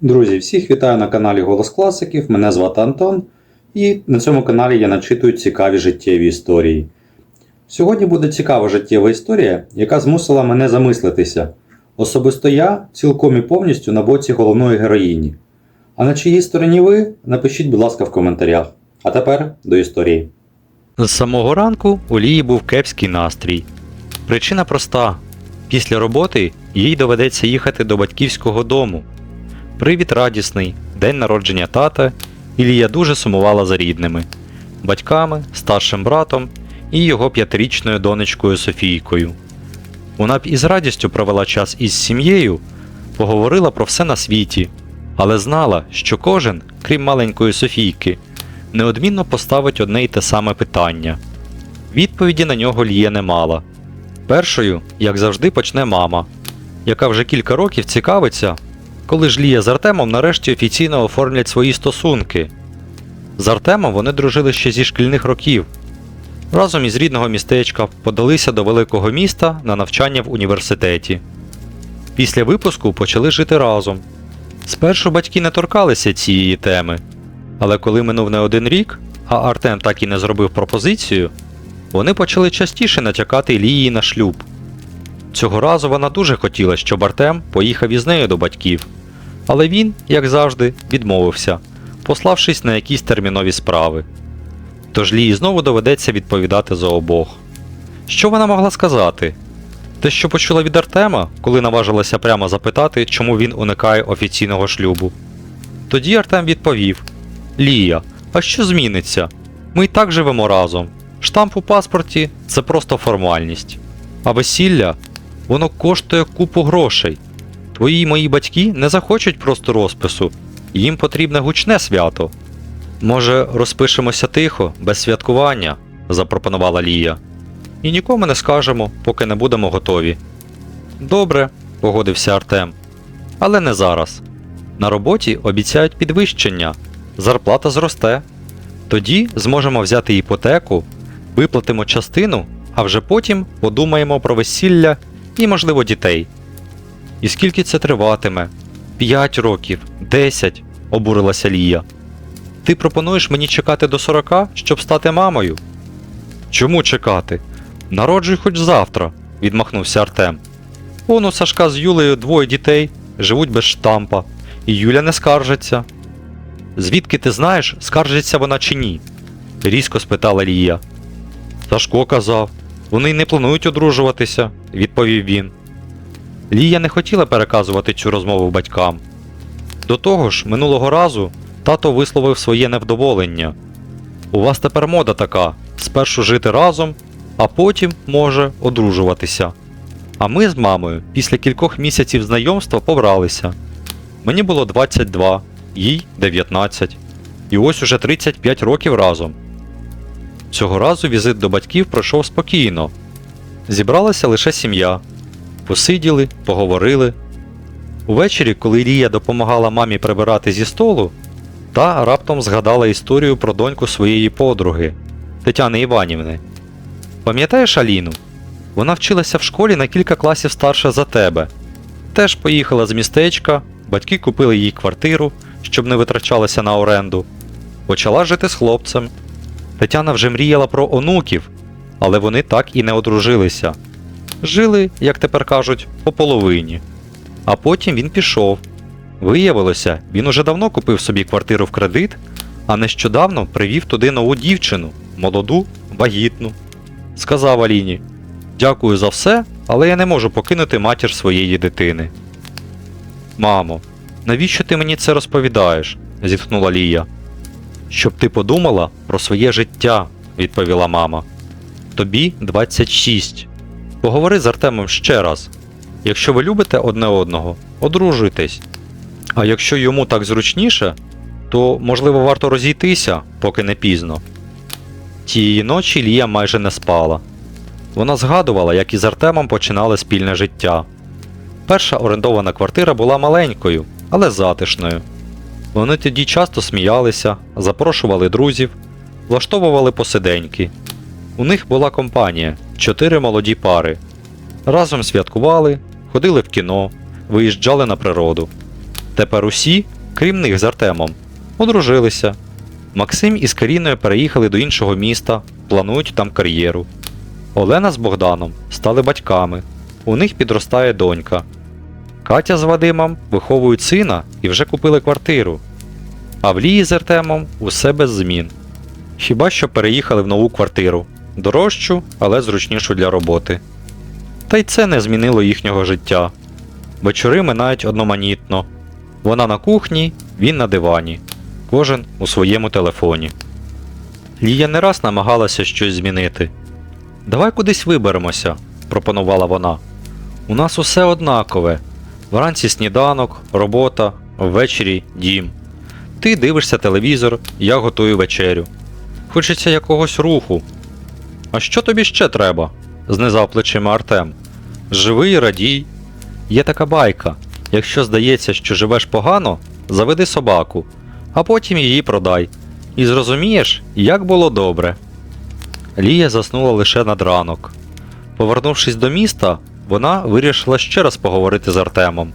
Друзі, всіх вітаю на каналі Голос Класиків. Мене звати Антон, і на цьому каналі я начитую цікаві життєві історії. Сьогодні буде цікава життєва історія, яка змусила мене замислитися. Особисто я цілком і повністю на боці головної героїні. А на чиїй стороні ви? Напишіть, будь ласка, в коментарях. А тепер до історії. З самого ранку у Лії був кепський настрій. Причина проста: після роботи їй доведеться їхати до батьківського дому. Привід радісний, день народження тата, і Лія дуже сумувала за рідними, батьками, старшим братом і його п'ятирічною донечкою Софійкою. Вона б із радістю провела час із сім'єю, поговорила про все на світі, але знала, що кожен, крім маленької Софійки, неодмінно поставить одне й те саме питання. Відповіді на нього Лія не мала. Першою, як завжди, почне мама, яка вже кілька років цікавиться, коли ж Лія з Артемом нарешті офіційно оформлять свої стосунки. З Артемом вони дружили ще зі шкільних років. Разом із рідного містечка подалися до великого міста на навчання в університеті. Після випуску почали жити разом. Спершу батьки не торкалися цієї теми, але коли минув не один рік, а Артем так і не зробив пропозицію, вони почали частіше натякати Лії на шлюб. Цього разу вона дуже хотіла, щоб Артем поїхав із нею до батьків, але він, як завжди, відмовився, пославшись на якісь термінові справи. Тож Лії знову доведеться відповідати за обох. Що вона могла сказати? Те, що почула від Артема, коли наважилася прямо запитати, чому він уникає офіційного шлюбу. Тоді Артем відповів: Лія, а що зміниться? Ми й так живемо разом. Штамп у паспорті це просто формальність. А весілля воно коштує купу грошей. Твої мої батьки не захочуть просто розпису, їм потрібне гучне свято. Може, розпишемося тихо, без святкування, запропонувала Лія. І нікому не скажемо, поки не будемо готові. Добре, погодився Артем. Але не зараз. На роботі обіцяють підвищення, зарплата зросте. Тоді зможемо взяти іпотеку, виплатимо частину, а вже потім подумаємо про весілля і, можливо, дітей. І скільки це триватиме? П'ять років, десять, обурилася Лія. Ти пропонуєш мені чекати до 40, щоб стати мамою? Чому чекати? Народжуй хоч завтра, відмахнувся Артем. Он у Сашка з Юлею двоє дітей, живуть без штампа, і Юля не скаржиться. Звідки ти знаєш, скаржиться вона чи ні? різко спитала Лія. Сашко казав, вони й не планують одружуватися, відповів він. Лія не хотіла переказувати цю розмову батькам. До того ж, минулого разу тато висловив своє невдоволення. У вас тепер мода така: спершу жити разом, а потім, може, одружуватися. А ми з мамою після кількох місяців знайомства побралися. Мені було 22, їй 19. І ось уже 35 років разом. Цього разу візит до батьків пройшов спокійно. Зібралася лише сім'я. Посиділи, поговорили. Увечері, коли Лія допомагала мамі прибирати зі столу, та раптом згадала історію про доньку своєї подруги Тетяни Іванівни. Пам'ятаєш Аліну? Вона вчилася в школі на кілька класів старше за тебе. Теж поїхала з містечка, батьки купили їй квартиру, щоб не витрачалася на оренду. Почала жити з хлопцем. Тетяна вже мріяла про онуків, але вони так і не одружилися. Жили, як тепер кажуть, по половині. А потім він пішов. Виявилося, він уже давно купив собі квартиру в кредит, а нещодавно привів туди нову дівчину, молоду, вагітну. Сказав Аліні: Дякую за все, але я не можу покинути матір своєї дитини. Мамо, навіщо ти мені це розповідаєш? зітхнула Лія. Щоб ти подумала про своє життя, відповіла мама. Тобі 26. Поговори з Артемом ще раз. Якщо ви любите одне одного, одружуйтесь. А якщо йому так зручніше, то можливо варто розійтися, поки не пізно. Тієї ночі Лія майже не спала. Вона згадувала, як із Артемом починали спільне життя. Перша орендована квартира була маленькою, але затишною. Вони тоді часто сміялися, запрошували друзів, влаштовували посиденьки. У них була компанія чотири молоді пари. Разом святкували, ходили в кіно, виїжджали на природу. Тепер усі, крім них з Артемом, одружилися. Максим із Каріною переїхали до іншого міста, планують там кар'єру. Олена з Богданом стали батьками. У них підростає донька. Катя з Вадимом виховують сина і вже купили квартиру. А в Лії з Артемом усе без змін. Хіба що переїхали в нову квартиру, дорожчу, але зручнішу для роботи. Та й це не змінило їхнього життя. Вечори минають одноманітно. Вона на кухні, він на дивані, кожен у своєму телефоні. Лія не раз намагалася щось змінити. Давай кудись виберемося, пропонувала вона. У нас усе однакове. Вранці сніданок, робота, ввечері дім. Ти дивишся телевізор, я готую вечерю. Хочеться якогось руху. А що тобі ще треба? знизав плечима Артем. Живи і радій. Є така байка. Якщо здається, що живеш погано, заведи собаку, а потім її продай. І зрозумієш, як було добре. Лія заснула лише над ранок. Повернувшись до міста, вона вирішила ще раз поговорити з Артемом.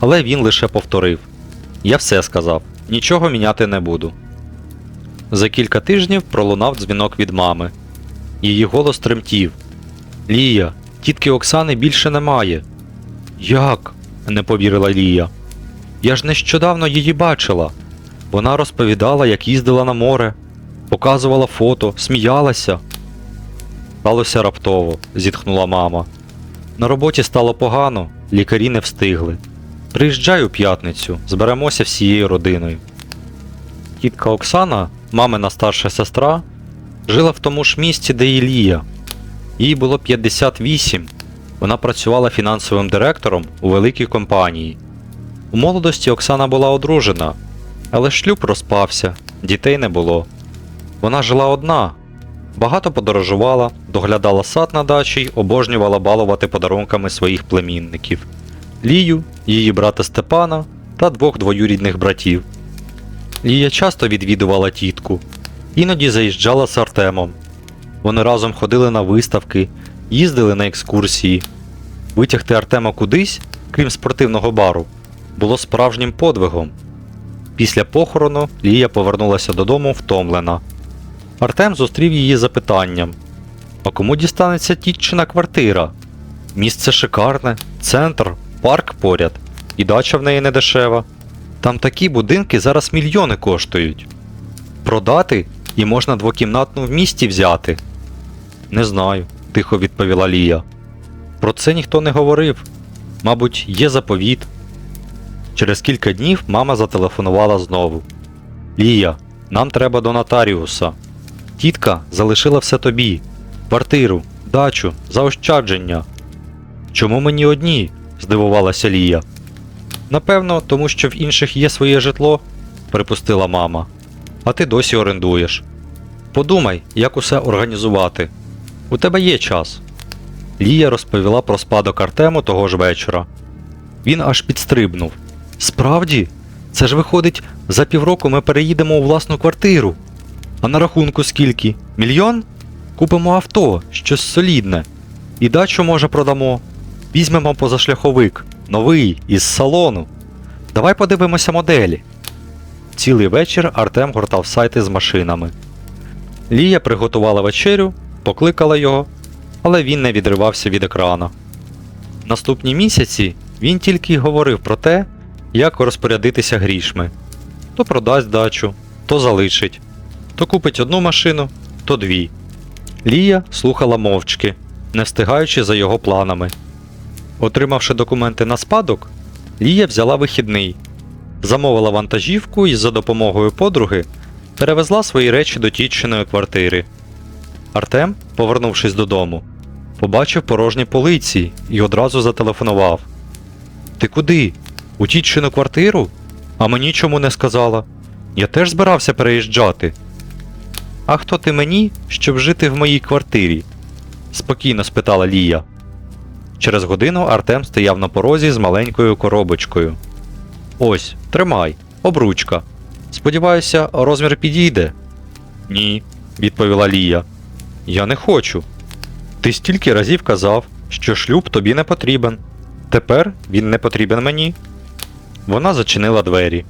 Але він лише повторив: Я все сказав, нічого міняти не буду. За кілька тижнів пролунав дзвінок від мами. Її голос тремтів. Лія, тітки Оксани більше немає. Як? не повірила Лія. Я ж нещодавно її бачила. Вона розповідала, як їздила на море, показувала фото, сміялася. Сталося раптово, зітхнула мама. На роботі стало погано, лікарі не встигли. Приїжджай у п'ятницю, зберемося всією родиною. Тітка Оксана, мамина старша сестра, жила в тому ж місці, де і Лія. Їй було 58. Вона працювала фінансовим директором у великій компанії. У молодості Оксана була одружена, але шлюб розпався, дітей не було. Вона жила одна, багато подорожувала, доглядала сад на дачі й обожнювала балувати подарунками своїх племінників Лію, її брата Степана та двох двоюрідних братів. Лія часто відвідувала тітку, іноді заїжджала з Артемом. Вони разом ходили на виставки, їздили на екскурсії. Витягти Артема кудись, крім спортивного бару, було справжнім подвигом. Після похорону Лія повернулася додому втомлена. Артем зустрів її запитанням: А кому дістанеться тітчина квартира? Місце шикарне, центр, парк поряд, і дача в неї не дешева. Там такі будинки зараз мільйони коштують. Продати і можна двокімнатну в місті взяти. Не знаю, тихо відповіла Лія. Про це ніхто не говорив. Мабуть, є заповіт. Через кілька днів мама зателефонувала знову. Лія, нам треба до нотаріуса. Тітка залишила все тобі: квартиру, дачу, заощадження. Чому мені одні? здивувалася Лія. Напевно, тому що в інших є своє житло, припустила мама. А ти досі орендуєш. Подумай, як усе організувати. У тебе є час. Лія розповіла про спадок Артему того ж вечора. Він аж підстрибнув. Справді, це ж виходить, за півроку ми переїдемо у власну квартиру. А на рахунку скільки? Мільйон? Купимо авто, щось солідне. І дачу, може, продамо. Візьмемо позашляховик, новий, із салону. Давай подивимося моделі. Цілий вечір Артем гортав сайти з машинами. Лія приготувала вечерю, покликала його, але він не відривався від екрана. Наступні місяці він тільки й говорив про те, як розпорядитися грішми. То продасть дачу, то залишить, то купить одну машину, то дві. Лія слухала мовчки, не встигаючи за його планами. Отримавши документи на спадок, Лія взяла вихідний, замовила вантажівку і за допомогою подруги перевезла свої речі до тітчиної квартири. Артем, повернувшись додому, побачив порожні полиці і одразу зателефонував. Ти куди? У тітчину квартиру? А мені чому не сказала? Я теж збирався переїжджати. А хто ти мені, щоб жити в моїй квартирі? спокійно спитала Лія. Через годину Артем стояв на порозі з маленькою коробочкою. Ось, тримай, обручка. Сподіваюся, розмір підійде. Ні, відповіла Лія. Я не хочу. Ти стільки разів казав, що шлюб тобі не потрібен. Тепер він не потрібен мені. Вона зачинила двері.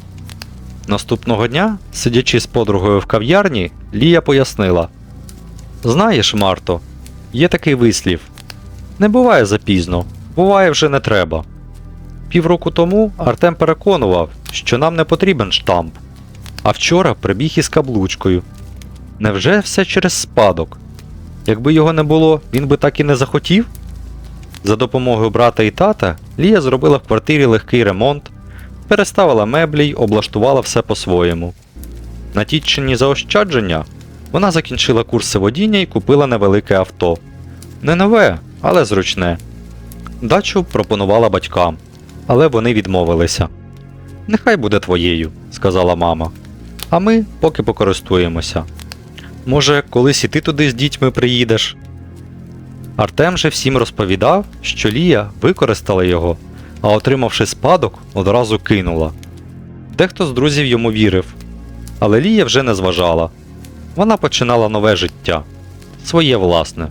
Наступного дня, сидячи з подругою в кав'ярні, Лія пояснила: Знаєш, Марто, є такий вислів: не буває запізно, буває вже не треба. Півроку тому Артем переконував, що нам не потрібен штамп, а вчора прибіг із каблучкою. Невже все через спадок? Якби його не було, він би так і не захотів? За допомогою брата і тата Лія зробила в квартирі легкий ремонт, переставила меблі й облаштувала все по-своєму. На тітчині заощадження вона закінчила курси водіння і купила невелике авто. Не нове, але зручне. Дачу пропонувала батькам, але вони відмовилися. Нехай буде твоєю, сказала мама. А ми поки покористуємося. Може, колись і ти туди з дітьми приїдеш? Артем же всім розповідав, що Лія використала його, а отримавши спадок, одразу кинула. Дехто з друзів йому вірив, але Лія вже не зважала. Вона починала нове життя, своє власне.